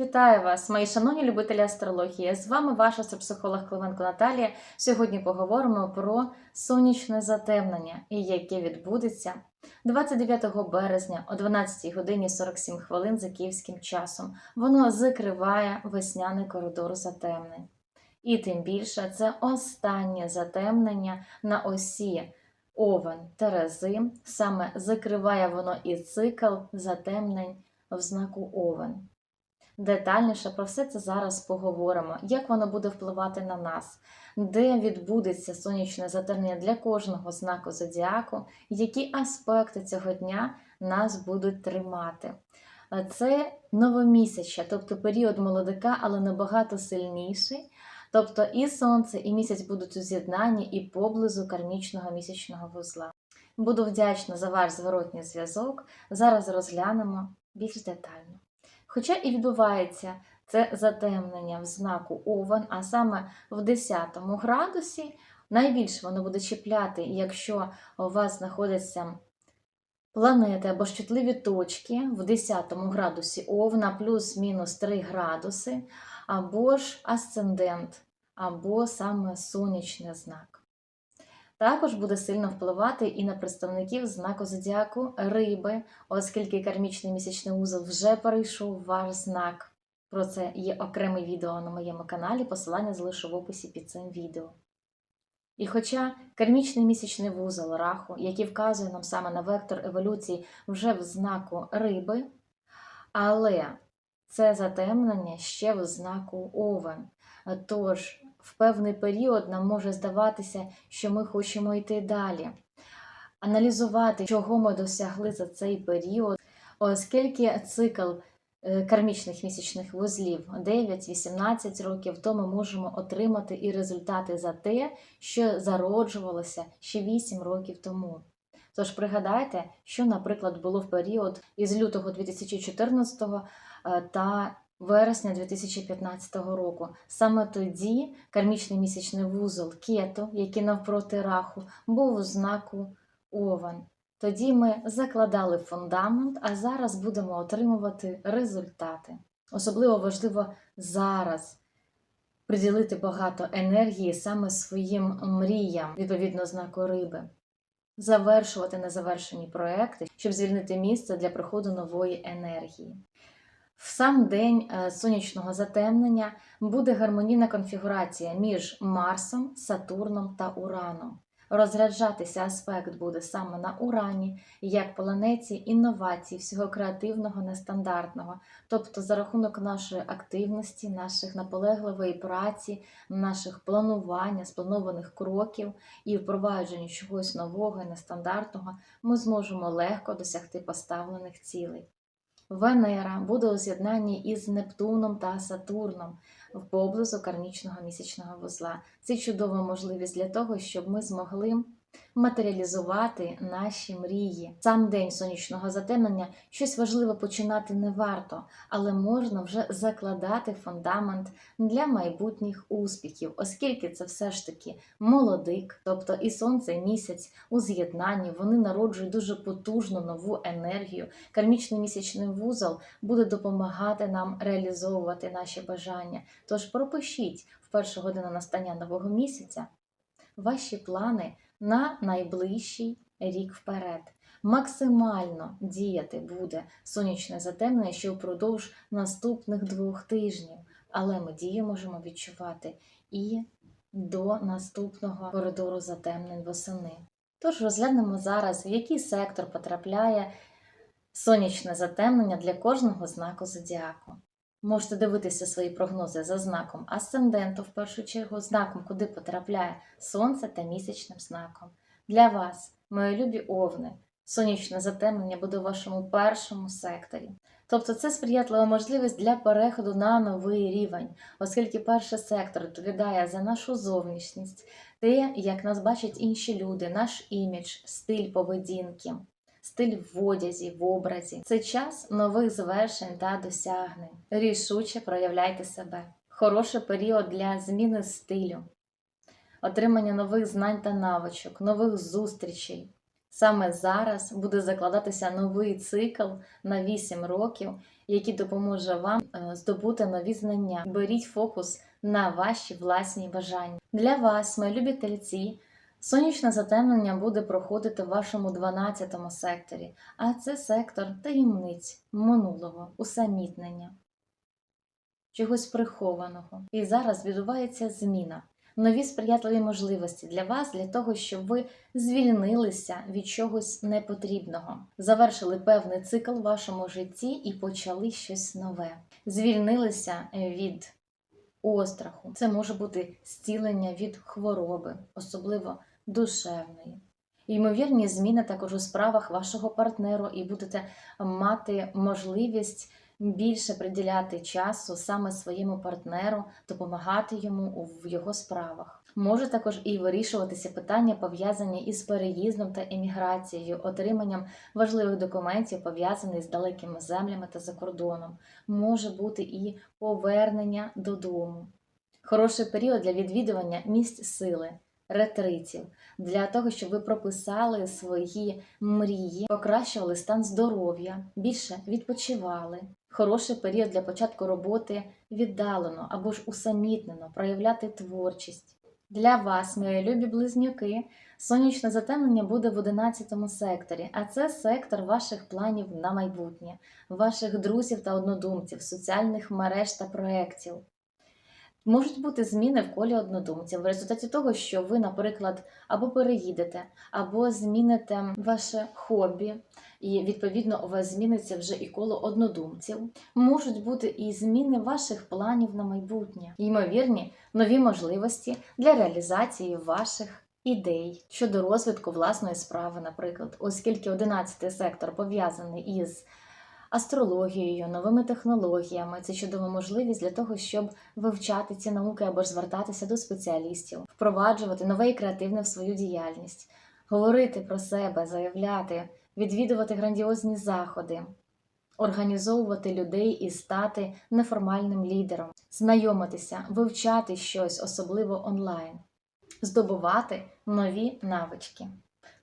Вітаю вас, мої шановні любителі астрології. З вами ваша психолог Клименко Наталія. Сьогодні поговоримо про сонячне затемнення і яке відбудеться 29 березня о 12 годині 47 хвилин за київським часом. Воно закриває весняний коридор затемнень. І тим більше це останнє затемнення на осі Овен Терези. Саме закриває воно і цикл затемнень в знаку Овен. Детальніше про все це зараз поговоримо, як воно буде впливати на нас, де відбудеться сонячне затемнення для кожного знаку зодіаку, які аспекти цього дня нас будуть тримати. Це новомісяча, тобто період молодика, але набагато сильніший. Тобто і сонце, і місяць будуть у з'єднанні і поблизу кармічного місячного вузла. Буду вдячна за ваш зворотній зв'язок. Зараз розглянемо більш детально. Хоча і відбувається це затемнення в знаку Овен, а саме в 10 градусі, найбільше воно буде чіпляти, якщо у вас знаходяться планети або ж чутливі точки в 10 градусі Овна плюс-мінус 3 градуси, або ж асцендент, або саме сонячний знак. Також буде сильно впливати і на представників знаку зодіаку риби, оскільки кармічний місячний узел вже перейшов ваш знак. Про це є окреме відео на моєму каналі, посилання залишу в описі під цим відео. І хоча кармічний місячний вузол раху, який вказує нам саме на вектор еволюції вже в знаку риби, але це затемнення ще в знаку овен. Тож в певний період нам може здаватися, що ми хочемо йти далі, аналізувати, чого ми досягли за цей період, оскільки цикл е, кармічних місячних вузлів 9-18 років, то ми можемо отримати і результати за те, що зароджувалося ще 8 років тому. Тож пригадайте, що, наприклад, було в період із лютого 2014 е, та вересня 2015 року. Саме тоді кармічний місячний вузол Кето, який навпроти раху, був у знаку Овен. Тоді ми закладали фундамент, а зараз будемо отримувати результати. Особливо важливо зараз приділити багато енергії саме своїм мріям, відповідно знаку риби. Завершувати незавершені проекти, щоб звільнити місце для приходу нової енергії. В сам день е, сонячного затемнення буде гармонійна конфігурація між Марсом, Сатурном та Ураном. Розряджатися аспект буде саме на Урані, як планеті інновацій, всього креативного, нестандартного, тобто за рахунок нашої активності, наших наполегливої праці, наших планування, спланованих кроків і впровадження чогось нового і нестандартного, ми зможемо легко досягти поставлених цілей. Венера буде у з'єднанні із Нептуном та Сатурном в поблизу кармічного місячного вузла. Це чудова можливість для того, щоб ми змогли матеріалізувати наші мрії. Сам день сонячного затемнення щось важливе починати не варто, але можна вже закладати фундамент для майбутніх успіхів, оскільки це все ж таки молодик, тобто і сонце, і місяць у з'єднанні, вони народжують дуже потужну нову енергію. Кармічний місячний вузол буде допомагати нам реалізовувати наші бажання. Тож пропишіть в першу годину настання нового місяця ваші плани на найближчий рік вперед. Максимально діяти буде сонячне затемнення ще впродовж наступних двох тижнів, але ми дію можемо відчувати і до наступного коридору затемнень восени. Тож розглянемо зараз, в який сектор потрапляє сонячне затемнення для кожного знаку зодіаку. Можете дивитися свої прогнози за знаком асценденту, в першу чергу, знаком, куди потрапляє сонце та місячним знаком. Для вас, мої любі овни, сонячне затемнення буде у вашому першому секторі. Тобто це сприятлива можливість для переходу на новий рівень, оскільки перший сектор відповідає за нашу зовнішність, те, як нас бачать інші люди, наш імідж, стиль поведінки стиль в одязі, в образі. Це час нових звершень та досягнень. Рішуче проявляйте себе. Хороший період для зміни стилю, отримання нових знань та навичок, нових зустрічей, Саме зараз буде закладатися новий цикл на 8 років, який допоможе вам е, здобути нові знання. Беріть фокус на ваші власні бажання. Для вас, мої любі тельці, сонячне затемнення буде проходити в вашому 12 секторі, а це сектор таємниць минулого, усамітнення, чогось прихованого. І зараз відбувається зміна. Нові сприятливі можливості для вас, для того, щоб ви звільнилися від чогось непотрібного, завершили певний цикл в вашому житті і почали щось нове. Звільнилися від остраху. Це може бути зцілення від хвороби, особливо душевної. Ймовірні зміни також у справах вашого партнеру, і будете мати можливість більше приділяти часу саме своєму партнеру, допомагати йому в його справах. Може також і вирішуватися питання, пов'язані із переїздом та еміграцією, отриманням важливих документів, пов'язаних з далекими землями та за кордоном. Може бути і повернення додому. Хороший період для відвідування місць сили, ретритів, для того, щоб ви прописали свої мрії, покращували стан здоров'я, більше відпочивали. Хороший період для початку роботи віддалено або ж усамітнено, проявляти творчість. Для вас, мої любі близнюки, сонячне затемнення буде в 11 секторі, а це сектор ваших планів на майбутнє, ваших друзів та однодумців, соціальних мереж та проєктів. Можуть бути зміни в колі однодумців в результаті того, що ви, наприклад, або переїдете, або зміните ваше хобі, і відповідно у вас зміниться вже і коло однодумців. Можуть бути і зміни ваших планів на майбутнє, ймовірні нові можливості для реалізації ваших. Ідей щодо розвитку власної справи, наприклад, оскільки 11 сектор пов'язаний із астрологією, новими технологіями. Це чудова можливість для того, щоб вивчати ці науки або ж звертатися до спеціалістів, впроваджувати нове і креативне в свою діяльність, говорити про себе, заявляти, відвідувати грандіозні заходи. Організовувати людей і стати неформальним лідером, знайомитися, вивчати щось, особливо онлайн, здобувати нові навички.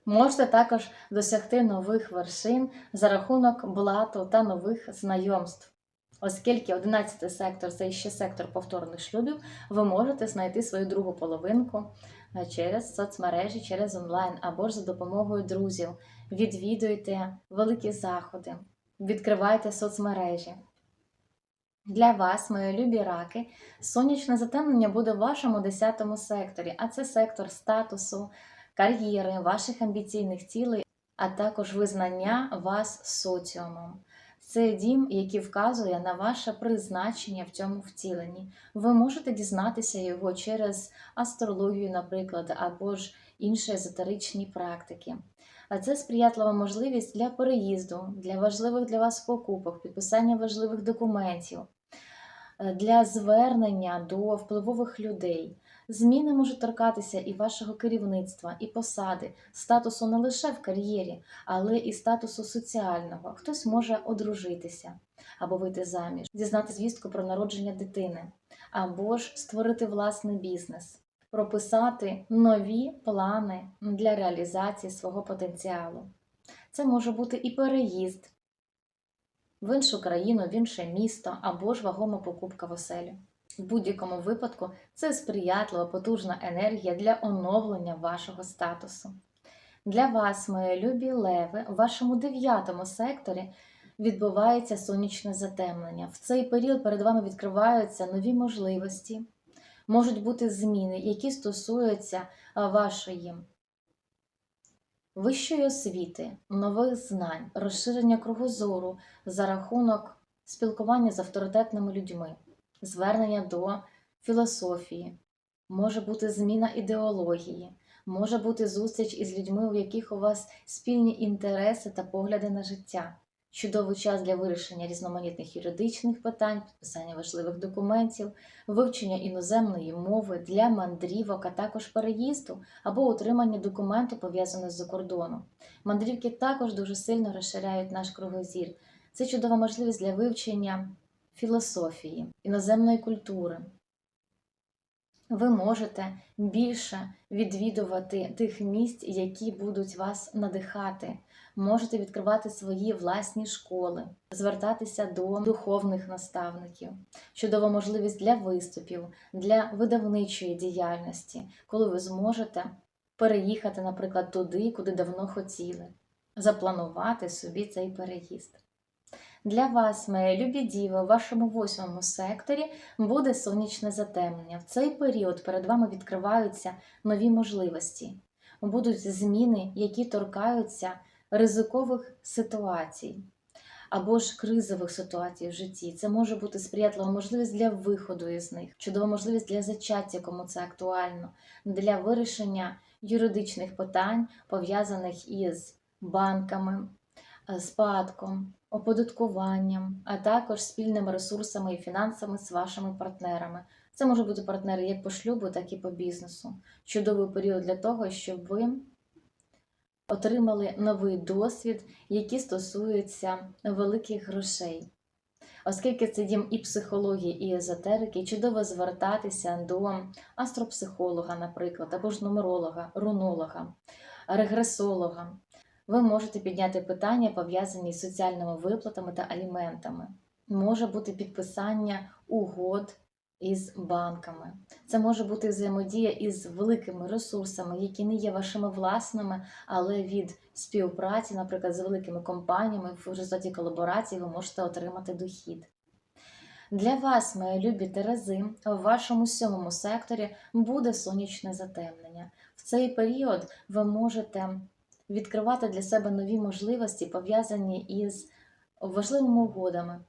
Можете також досягти нових вершин за рахунок блату та нових знайомств. Оскільки 11 сектор це ще сектор повторних шлюбів, ви можете знайти свою другу половинку е, через соцмережі, через онлайн або ж за допомогою друзів. Відвідуйте великі заходи, відкривайте соцмережі. Для вас, мої любі раки, сонячне затемнення буде в вашому 10 секторі, а це сектор статусу кар'єри, ваших амбіційних цілей, а також визнання вас соціумом. Це дім, який вказує на ваше призначення в цьому втіленні. Ви можете дізнатися його через астрологію, наприклад, або ж інші езотеричні практики. А це сприятлива можливість для переїзду, для важливих для вас покупок, підписання важливих документів, е, для звернення до впливових людей. Зміни можуть торкатися і вашого керівництва, і посади, статусу не лише в кар'єрі, але і статусу соціального. Хтось може одружитися або вийти заміж, дізнати звістку про народження дитини, або ж створити власний бізнес, прописати нові плани для реалізації свого потенціалу. Це може бути і переїзд в іншу країну, в інше місто або ж вагома покупка в оселю. В будь-якому випадку це сприятлива потужна енергія для оновлення вашого статусу. Для вас, мої любі леви, у вашому дев'ятому секторі відбувається сонячне затемнення. В цей період перед вами відкриваються нові можливості, можуть бути зміни, які стосуються вашої вищої освіти, нових знань, розширення кругозору за рахунок спілкування з авторитетними людьми звернення до філософії, може бути зміна ідеології, може бути зустріч із людьми, у яких у вас спільні інтереси та погляди на життя. Чудовий час для вирішення різноманітних юридичних питань, підписання важливих документів, вивчення іноземної мови для мандрівок, а також переїзду або отримання документу, пов'язаного з закордоном. Мандрівки також дуже сильно розширяють наш кругозір. Це чудова можливість для вивчення філософії, іноземної культури, ви можете більше відвідувати тих місць, які будуть вас надихати. Можете відкривати свої власні школи, звертатися до духовних наставників, чудова можливість для виступів, для видавничої діяльності, коли ви зможете переїхати, наприклад, туди, куди давно хотіли, запланувати собі цей переїзд. Для вас, мої любі діви, у вашому восьмому секторі буде сонячне затемнення. В цей період перед вами відкриваються нові можливості, будуть зміни, які торкаються ризикових ситуацій або ж кризових ситуацій в житті. Це може бути сприятлива можливість для виходу із них, чудова можливість для зачаття, кому це актуально, для вирішення юридичних питань, пов'язаних із банками, е, спадком, оподаткуванням, а також спільними ресурсами і фінансами з вашими партнерами. Це можуть бути партнери як по шлюбу, так і по бізнесу. Чудовий період для того, щоб ви отримали новий досвід, який стосується великих грошей. Оскільки це дім і психології, і езотерики, чудово звертатися до астропсихолога, наприклад, або ж нумеролога, рунолога, регресолога. Ви можете підняти питання, пов'язані з соціальними виплатами та аліментами. Може бути підписання угод із банками. Це може бути взаємодія із великими ресурсами, які не є вашими власними, але від співпраці, наприклад, з великими компаніями, в результаті колаборації ви можете отримати дохід. Для вас, мої любі Терези, в вашому сьомому секторі буде сонячне затемнення. В цей період ви можете відкривати для себе нові можливості, пов'язані із важливими угодами,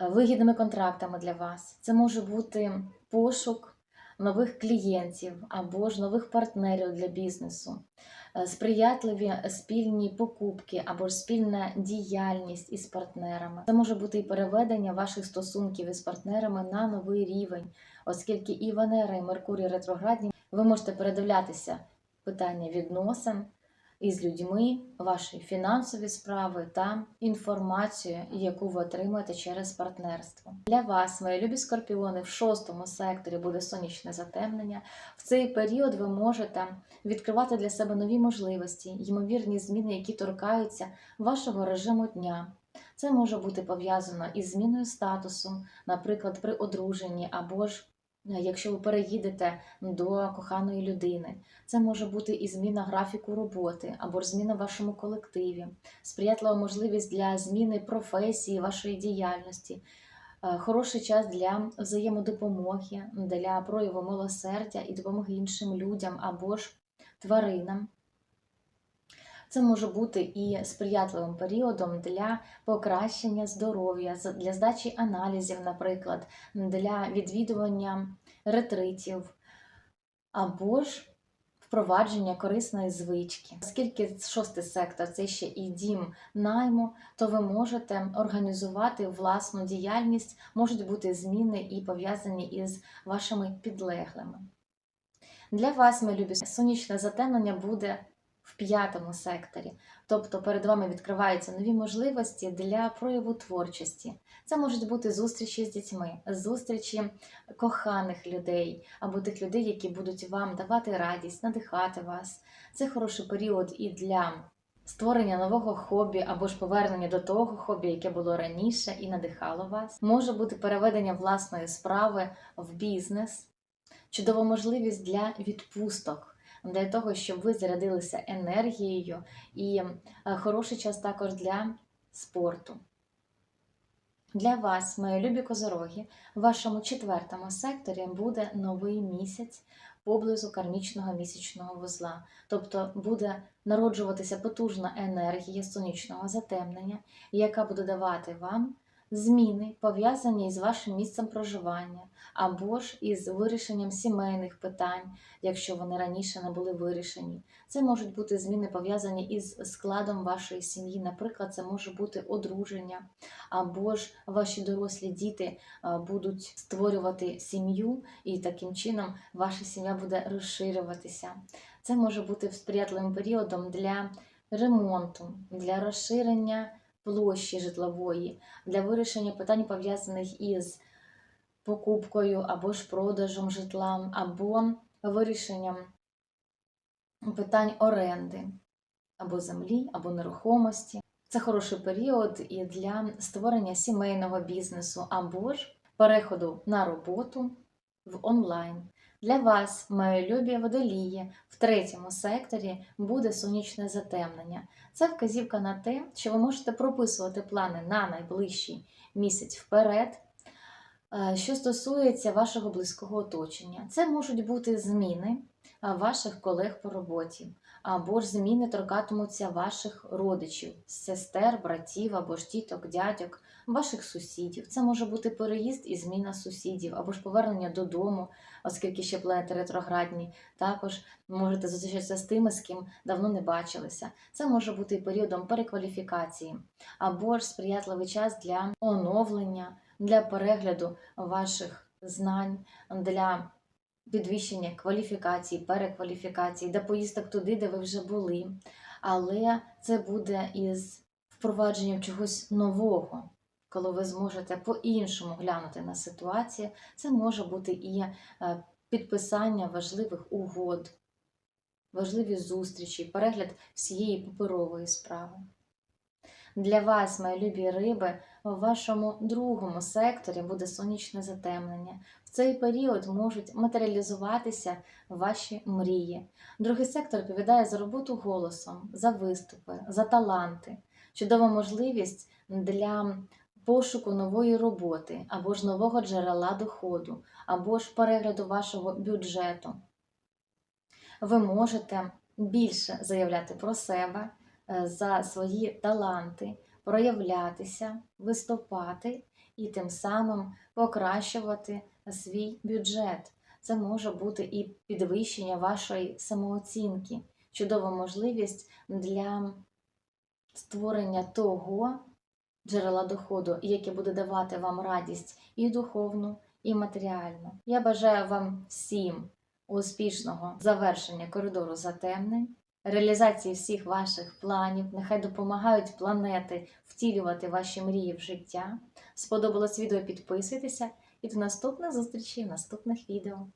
вигідними контрактами для вас. Це може бути пошук нових клієнтів або ж нових партнерів для бізнесу, е, сприятливі спільні покупки або ж спільна діяльність із партнерами. Це може бути і переведення ваших стосунків із партнерами на новий рівень, оскільки і Венера, і Меркурій ретроградні, ви можете передивлятися питання відносин із людьми, ваші фінансові справи та інформацію, яку ви отримуєте через партнерство. Для вас, мої любі скорпіони, в шостому секторі буде сонячне затемнення. В цей період ви можете відкривати для себе нові можливості, ймовірні зміни, які торкаються вашого режиму дня. Це може бути пов'язано із зміною статусу, наприклад, при одруженні або ж Якщо ви переїдете до коханої людини, це може бути і зміна графіку роботи або ж зміна в вашому колективі, сприятлива можливість для зміни професії, вашої діяльності, е, хороший час для взаємодопомоги, для прояву милосердя і допомоги іншим людям або ж тваринам. Це може бути і сприятливим періодом для покращення здоров'я, для здачі аналізів, наприклад, для відвідування ретритів, або ж впровадження корисної звички. Оскільки шостий сектор це ще і дім найму, то ви можете організувати власну діяльність, можуть бути зміни і пов'язані із вашими підлеглими. Для вас, ми любі, сонячне затемнення буде в п'ятому секторі. Тобто перед вами відкриваються нові можливості для прояву творчості. Це можуть бути зустрічі з дітьми, зустрічі коханих людей або тих людей, які будуть вам давати радість, надихати вас. Це хороший період і для створення нового хобі або ж повернення до того хобі, яке було раніше і надихало вас. Може бути переведення власної справи в бізнес, чудова можливість для відпусток для того, щоб ви зарядилися енергією і е, хороший час також для спорту. Для вас, мої любі козороги, в вашому четвертому секторі буде новий місяць поблизу кармічного місячного вузла. Тобто буде народжуватися потужна енергія сонячного затемнення, яка буде давати вам зміни, пов'язані із вашим місцем проживання, або ж із вирішенням сімейних питань, якщо вони раніше не були вирішені. Це можуть бути зміни пов'язані із складом вашої сім'ї. Наприклад, це може бути одруження, або ж ваші дорослі діти будуть створювати сім'ю, і таким чином ваша сім'я буде розширюватися. Це може бути сприятливим періодом для ремонту, для розширення площі житлової, для вирішення питань пов'язаних із покупкою або ж продажем житла, або вирішенням питань оренди або землі, або нерухомості. Це хороший період і для створення сімейного бізнесу або ж переходу на роботу в онлайн. Для вас, мої любі водолії, в третьому секторі буде сонячне затемнення. Це вказівка на те, що ви можете прописувати плани на найближчий місяць вперед. Е, Що стосується вашого близького оточення, це можуть бути зміни ваших колег по роботі, або ж зміни торкатимуться ваших родичів, сестер, братів, або ж тіток, дядьок, ваших сусідів. Це може бути переїзд і зміна сусідів, або ж повернення додому, оскільки ще планети ретроградні. Також можете зустрічатися з тими, з ким давно не бачилися. Це може бути періодом перекваліфікації, або ж сприятливий час для оновлення, для перегляду ваших знань, для підвищення кваліфікації, перекваліфікації, до поїздок туди, де ви вже були. Але це буде із впровадженням чогось нового, коли ви зможете по-іншому глянути на ситуацію. Це може бути і е, підписання важливих угод, важливі зустрічі, перегляд всієї паперової справи. Для вас, мої любі риби, у вашому другому секторі буде сонячне затемнення. В цей період можуть матеріалізуватися ваші мрії. Другий сектор відповідає за роботу голосом, за виступи, за таланти, чудова можливість для пошуку нової роботи, або ж нового джерела доходу, або ж перегляду вашого бюджету. Ви можете більше заявляти про себе е, за свої таланти, проявлятися, виступати і тим самим покращувати свій бюджет. Це може бути і підвищення вашої самооцінки, чудова можливість для створення того джерела доходу, яке буде давати вам радість і духовну, і матеріальну. Я бажаю вам всім успішного завершення коридору затемнень, реалізації всіх ваших планів. Нехай допомагають планети втілювати ваші мрії в життя. Сподобалось відео, підписуйтеся і до наступних зустрічей в наступних відео.